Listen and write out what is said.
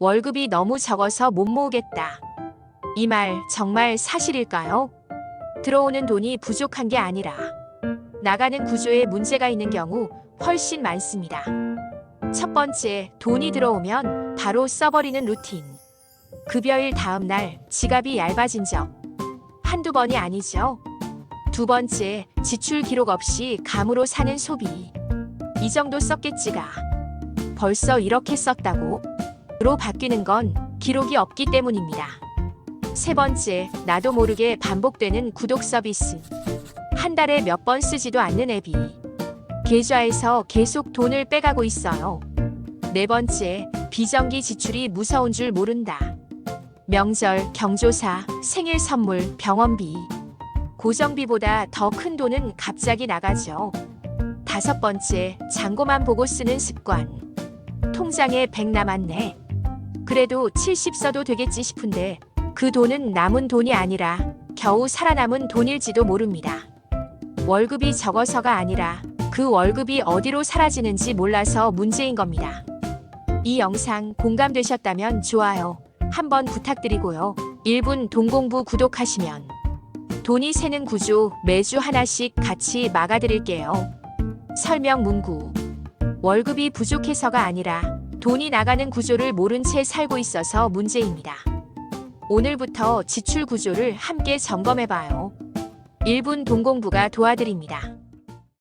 월급이 너무 적어서 못 모으겠다. 이 말 정말 사실일까요? 들어오는 돈이 부족한 게 아니라 나가는 구조에 문제가 있는 경우 훨씬 많습니다. 첫 번째, 돈이 들어오면 바로 써버리는 루틴. 급여일 다음 날 지갑이 얇아진 적. 한두 번이 아니죠. 두 번째, 지출 기록 없이 감으로 사는 소비. 이 정도 썼겠지가. 벌써 이렇게 썼다고? 로 바뀌는 건 기록이 없기 때문입니다. 세 번째, 나도 모르게 반복되는 구독 서비스. 한 달에 몇 번 쓰지도 않는 앱이 계좌에서 계속 돈을 빼가고 있어요. 네 번째, 비정기 지출이 무서운 줄 모른다. 명절, 경조사, 생일 선물, 병원비. 고정비보다 더 큰 돈은 갑자기 나가죠. 다섯 번째, 잔고만 보고 쓰는 습관. 통장에 100 남았네. 그래도 70 써도 되겠지 싶은데 그 돈은 남은 돈이 아니라 겨우 살아남은 돈일지도 모릅니다. 월급이 적어서가 아니라 그 월급이 어디로 사라지는지 몰라서 문제인 겁니다. 이 영상 공감되셨다면 좋아요 한번 부탁드리고요. 1분 동공부 구독하시면 돈이 새는 구조 매주 하나씩 같이 막아드릴게요. 설명 문구 월급이 부족해서가 아니라 돈이 나가는 구조를 모른 채 살고 있어서 문제입니다. 오늘부터 지출 구조를 함께 점검해봐요. 1분 동공부가 도와드립니다.